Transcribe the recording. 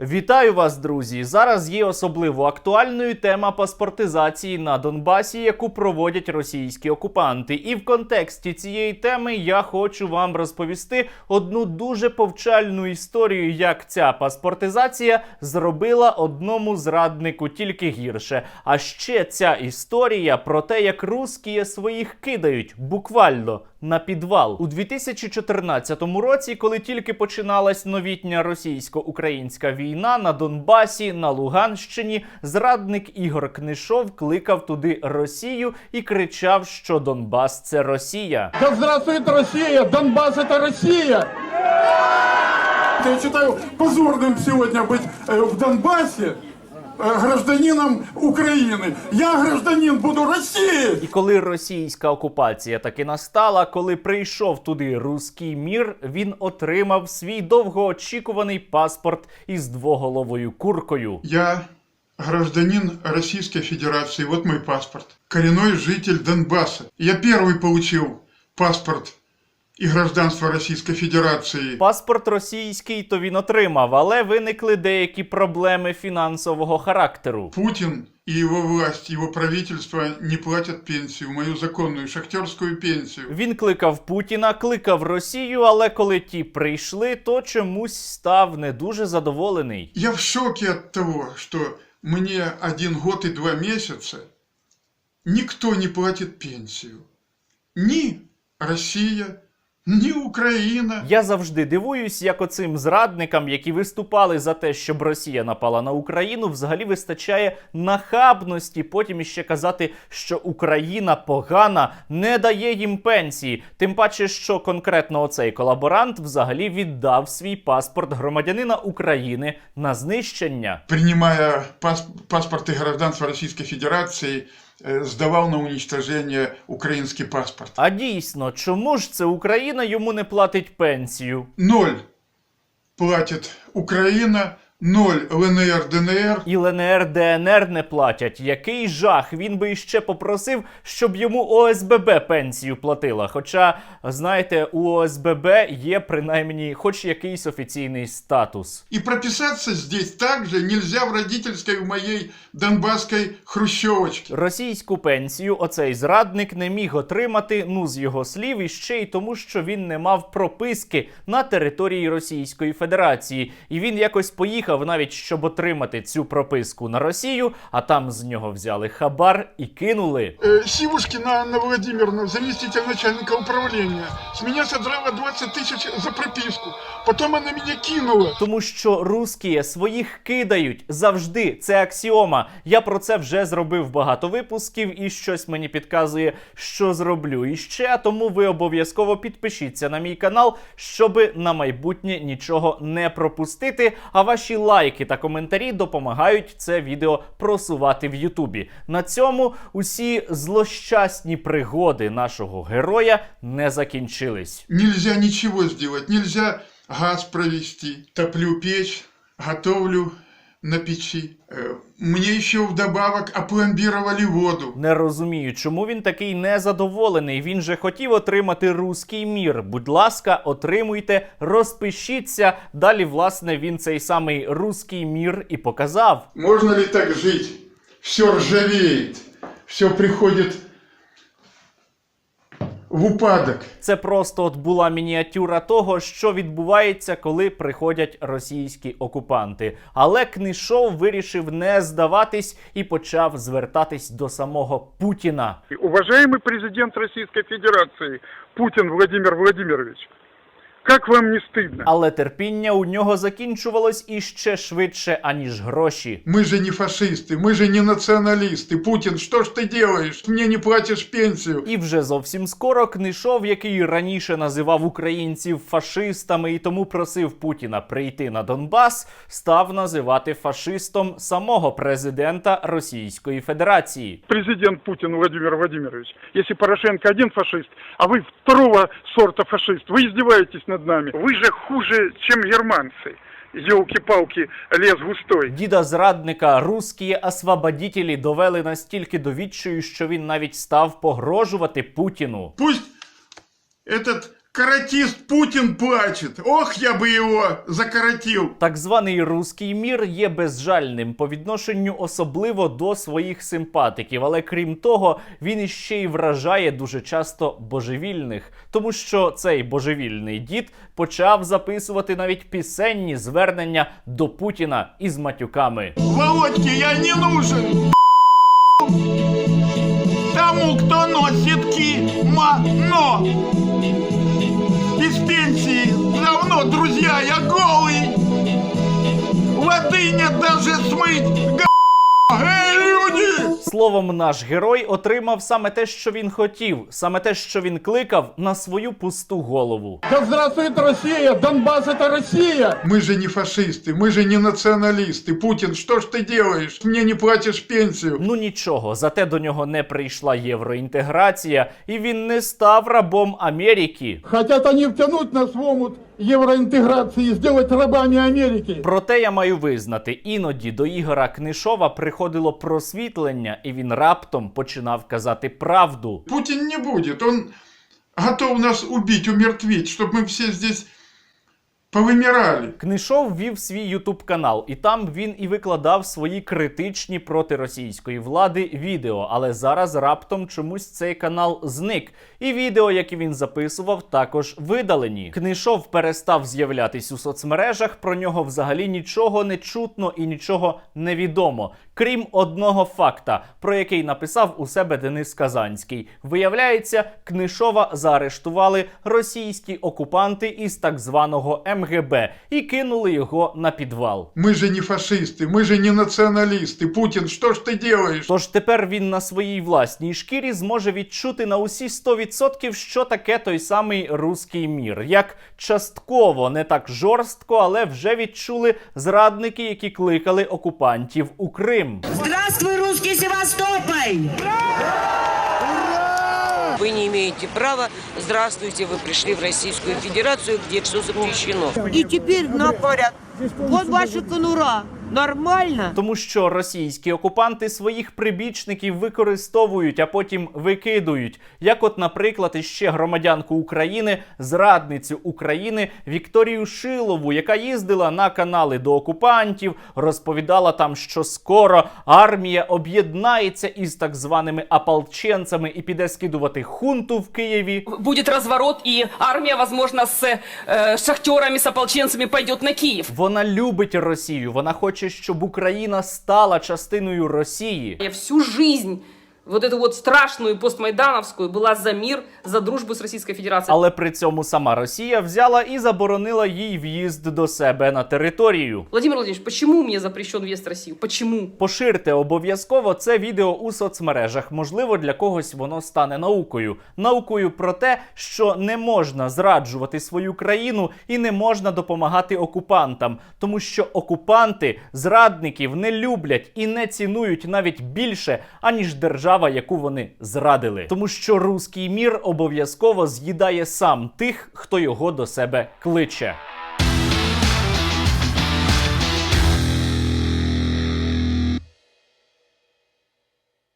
Вітаю вас, друзі! Зараз є особливо актуальною тема паспортизації на Донбасі, яку проводять російські окупанти. І в контексті цієї теми я хочу вам розповісти одну дуже повчальну історію, як ця паспортизація зробила одному зраднику тільки гірше. А ще ця історія про те, як русські своїх кидають буквально на підвал у 2014 році, коли тільки починалась новітня російсько-українська війна на Донбасі, на Луганщині, зрадник Ігор Книшов кликав туди Росію і кричав, що Донбас це Росія. Да здравствует Россия! Донбасс это Россия! Я считаю позорным сегодня быть э, в Донбассе э, гражданином Украины. Я гражданин буду России! І коли російська окупація таки настала, коли прийшов туди руський мір, він отримав свій довгоочікуваний паспорт із двоголовою куркою. Я гражданин Российской Федерации. Вот мой паспорт. Коренной житель Донбасса. Я первый получил паспорт и гражданство Российской Федерации. Паспорт російський то він отримав, але виникли деякі проблеми фінансового характеру. Путин и его власть, его правительство не платят пенсию, мою законную шахтерскую пенсию. Він кликав Путіна, кликав Росію, але коли ті прийшли, то чомусь став не дуже задоволений. Я в шоке от того, что мне один год и два месяца никто не платит пенсию. Ни Россия, ни Украина. Я завжди дивуюсь, як оцим зрадникам, які виступали за те, щоб Росія напала на Україну, взагалі вистачає нахабності. Потім іще казати, що Україна погана, не дає їм пенсії. Тим паче, що конкретно оцей колаборант взагалі віддав свій паспорт громадянина України на знищення. Принимая пас- паспорт и гражданство Российской Федерации, э, на унічтаження український паспорт. А дійсно, чому ж це Україна йому не платить пенсію? Ноль платить Украина, ноль ЛНР, ДНР. І ЛНР, ДНР не платять. Який жах! Він би іще попросив, щоб йому ОСББ пенсію платила. Хоча, знаєте, у ОСББ є принаймні хоч якийсь офіційний статус. И прописаться здесь также нельзя в родительской в моей донбасской хрущевочке. Російську пенсію оцей зрадник не міг отримати, ну з його слів, і ще й тому, що він не мав прописки на території Російської Федерації. І він якось поїхав навіть, щоб отримати цю прописку на Росію, а там з нього взяли хабар і кинули. Э, Сивушкина Анна Владимировна, заместитель начальника управления, с меня содрала 20 тысяч за прописку. Потом она меня кинула. Тому що русські своїх кидають завжди. Це аксіома. Я про це вже зробив багато випусків, і щось мені підказує, що зроблю іще. Тому ви обов'язково підпишіться на мій канал, щоби на майбутнє нічого не пропустити. А ваші лайки та коментарі допомагають це відео просувати в Ютубі. На цьому усі злощасні пригоди нашого героя не закінчились. Нельзя нічого зробити, нельзя газ провести. Топлю печь, готовлю на печи. Э, Мне еще вдобавок опломбировали воду. Не розумію, чому він такий незадоволений. Він же хотів отримати руський мір. Будь ласка, отримуйте, розпишіться. Далі, власне, він цей самий руський мір і показав. Можно ли так жить? Все ржавеет, все приходит в упадок. Це просто от була мініатюра того, що відбувається, коли приходять російські окупанти. Але Книшов вирішив не здаватись і почав звертатись до самого Путіна. Уважаємо президент Російської Федерації Путін Владимир Владимирович, как вам не стыдно? Але терпіння у нього закінчувалось іще швидше, аніж гроші. Мы же не фашисты, мы же не националисты. Путин, что ж ты делаешь? Мне не платишь пенсию. І вже зовсім скоро Книшов, який раніше називав українців фашистами і тому просив Путіна прийти на Донбас, став називати фашистом самого президента Російської Федерації. Президент Путин Владимир Владимирович, если Порошенко один фашист, а вы второго сорта фашист, вы издеваетесь над нами. Вы же хуже, чем германцы. Елки-палки, лес густой. Діда зрадника русські освободітелі довели настільки до відчаю, що він навіть став погрожувати Путіну. Пусть этот Каратист Путин плачет. Ох, я бы его закоротил. Так званий руський мір є безжальним по відношенню особливо до своїх симпатиків, але крім того, він іще й вражає дуже часто божевільних, тому що цей божевільний дід почав записувати навіть пісенні звернення до Путіна із матюками. Володьке я не нужен Тому, кто носит кимоно. Из пенсии давно, друзья, я голый. Воды нет даже смыть. Га- Эй, люди! Словом, наш герой отримав саме те, що він хотів, саме те, що він кликав на свою пусту голову. Да здравствует Россия! Донбасс это Россия! Мы же не фашисты, мы же не националисты. Путин, что ж ты делаешь? Мне не платишь пенсию. Ну нічого, зате до нього не прийшла євроінтеграція, і він не став рабом Америки. Хотят они втянуть нас в омут евроинтеграции зробити рабами Америки. Проте я маю визнати, іноді до Ігора Книшова приходило просвітлення, і він раптом починав казати правду. Путін не буде, він готов нас убити, умертвити, щоб ми всі здесь повымирали. Книшов вів свій ютуб канал, і там він і викладав свої критичні проти російської влади відео. Але зараз раптом чомусь цей канал зник. І відео, які він записував, також видалені. Книшов перестав з'являтись у соцмережах. Про нього взагалі нічого не чутно і нічого не відомо Крім одного факта, про який написав у себе Денис Казанський. Виявляється, Книшова заарештували російські окупанти із так званого МГБ і кинули його на підвал. Мы же не фашисты, мы же не националисты. Путин, что ж ты делаешь? Тож тепер він на своїй власній шкірі зможе відчути на усі 100%, що таке той самий руський мір. Як частково, не так жорстко, але вже відчули зрадники, які кликали окупантів у Крим. Здравствуй, русский Севастополь! Вы не имеете права. Здравствуйте, вы пришли в Российскую Федерацию, где все запрещено. И теперь нам говорят, вот ваша конура. Нормально? Тому що російські окупанти своїх прибічників використовують, а потім викидують. Як, от, наприклад, іще громадянку України, зрадницю України Вікторію Шилову, яка їздила на канали до окупантів, розповідала там, що скоро армія об'єднається із так званими ополченцями і піде скидувати хунту в Києві. будет разворот, и армия, возможно, с э, шахтерами, с ополченцами пойдет на Киев. Вона любить Росію. Вона хоче, щоб Україна стала частиною Росії. Я всю жизнь, вот эту вот страшную постмайдановскую, была за мир, за дружбу с Российской Федерацией. Але при цьому сама Росія взяла і заборонила їй в'їзд до себе на територію. Владимир Владимирович, почему мне запрещен въезд в Россию? Почему? Поширте обов'язково це відео у соцмережах. Можливо, для когось воно стане наукою. Наукою про те, що не можна зраджувати свою країну і не можна допомагати окупантам, тому що окупанти зрадників не люблять і не цінують навіть більше, аніж держава, яку вони зрадили. Тому що руський мір обов'язково з'їдає сам тих, хто його до себе кличе.